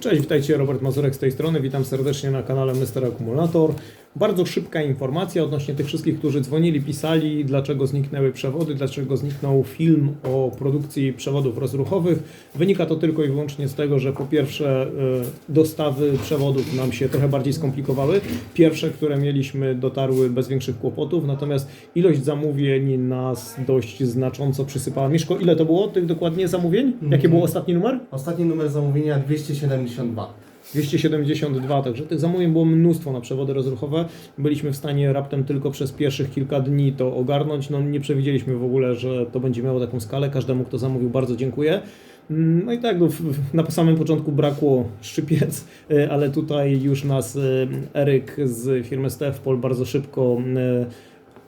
Cześć, witajcie, Robert Mazurek z tej strony. Witam serdecznie na kanale Mr. Akumulator. Bardzo szybka informacja odnośnie tych wszystkich, którzy dzwonili, pisali, dlaczego zniknęły przewody, dlaczego zniknął film o produkcji przewodów rozruchowych. Wynika to tylko i wyłącznie z tego, że po pierwsze y, dostawy przewodów nam się trochę bardziej skomplikowały. Pierwsze, które mieliśmy, dotarły bez większych kłopotów, natomiast ilość zamówień nas dość znacząco przysypała. Mieszko, ile to było tych dokładnie zamówień? Jaki był ostatni numer? Ostatni numer zamówienia 272. 272, także tych zamówień było mnóstwo na przewody rozruchowe. Byliśmy w stanie raptem tylko przez pierwszych kilka dni to ogarnąć. No nie przewidzieliśmy w ogóle, że to będzie miało taką skalę. Każdemu, kto zamówił, bardzo dziękuję. Mm, No i tak, no, na samym początku brakło szczypiec, y, ale tutaj już nas y, Eryk z firmy Stefpol bardzo szybko y,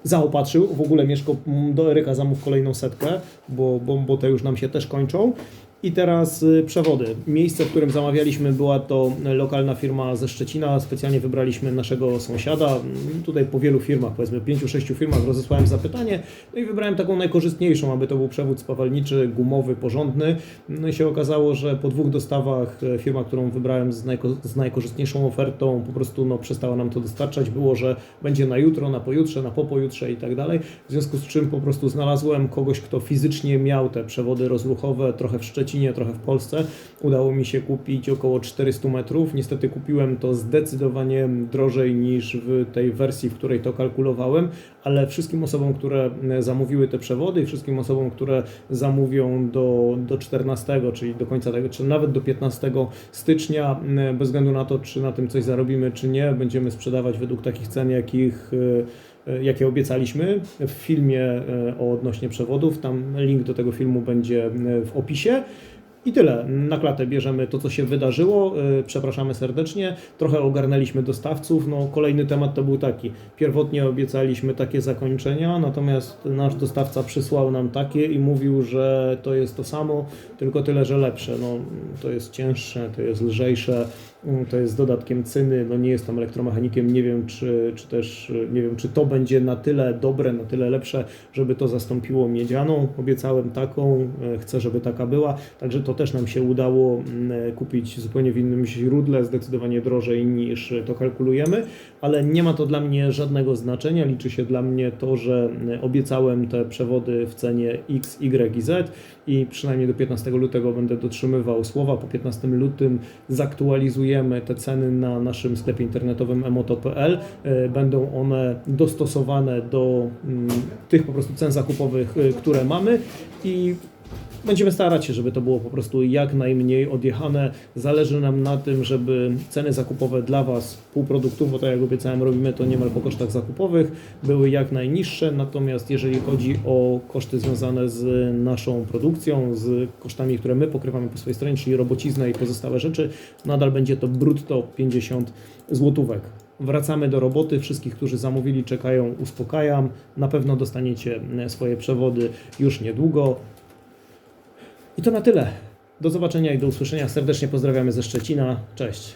zaopatrzył. W ogóle Mieszko do Eryka zamów kolejną setkę, bo, bo, bo te już nam się też kończą. I teraz y, przewody. Miejsce, w którym zamawialiśmy, była to lokalna firma ze Szczecina. Specjalnie wybraliśmy naszego sąsiada. Mm, Tutaj po wielu firmach, powiedzmy pięciu, sześciu firmach rozesłałem zapytanie. No i wybrałem taką najkorzystniejszą, aby to był przewód spawalniczy, gumowy, porządny. No i się okazało, że po dwóch dostawach e, firma, którą wybrałem z, najko, z najkorzystniejszą ofertą, po prostu no, przestała nam to dostarczać. Było, że będzie na jutro, na pojutrze, na popojutrze i tak dalej. W związku z czym po prostu znalazłem kogoś, kto fizycznie miał te przewody rozruchowe, trochę w Szczecinie, trochę w Polsce. Udało mi się kupić około 400 metrów. Niestety kupiłem to zdecydowanie drożej niż w tej wersji, w której to kalkulowałem, ale wszystkim osobom, które e, zamówiły te przewody i wszystkim osobom, które zamówią do, do 14, czyli do końca tego, czy nawet do 15 stycznia, m, bez względu na to, czy na tym coś zarobimy, czy nie, będziemy sprzedawać według takich cen, jakich e, e, jakie obiecaliśmy w filmie e, o odnośnie przewodów. Tam link do tego filmu będzie e, w opisie. I tyle. Na klatę bierzemy to, co się wydarzyło. E, Przepraszamy serdecznie. Trochę ogarnęliśmy dostawców. No, kolejny temat to był taki. Pierwotnie obiecaliśmy takie zakończenia, natomiast nasz dostawca przysłał nam takie i mówił, że to jest to samo, tylko tyle, że lepsze. No, to jest cięższe, to jest lżejsze, mm, to jest z dodatkiem cyny. No, nie jestem elektromechanikiem, nie wiem, czy, czy też y, nie wiem, czy to będzie na tyle dobre, na tyle lepsze, żeby to zastąpiło miedzianą. Obiecałem taką, e, chcę, żeby taka była. Także to też nam się udało mm, kupić zupełnie w innym źródle, zdecydowanie drożej niż to kalkulujemy, ale nie ma to dla mnie żadnego znaczenia. Liczy się dla mnie to, że mm, obiecałem te przewody w cenie X, Y i Z i przynajmniej do 15 lutego będę dotrzymywał słowa. Po 15 lutym zaktualizujemy te ceny na naszym sklepie internetowym emoto.pl. E, Będą one dostosowane do mm, tych po prostu cen zakupowych, e, które mamy i Będziemy starać się, żeby to było po prostu jak najmniej odjechane. Zależy nam na tym, żeby ceny zakupowe dla Was półproduktów, bo tak jak obiecałem, robimy to niemal po kosztach zakupowych, były jak najniższe. Natomiast jeżeli chodzi o koszty związane z naszą produkcją, z kosztami, które my pokrywamy po swojej stronie, czyli robociznę i pozostałe rzeczy, nadal będzie to brutto 50 złotówek. Wracamy do roboty. Wszystkich, którzy zamówili, czekają, uspokajam. Na pewno dostaniecie swoje przewody już niedługo. I to na tyle. Do zobaczenia i do usłyszenia. Serdecznie pozdrawiamy ze Szczecina. Cześć.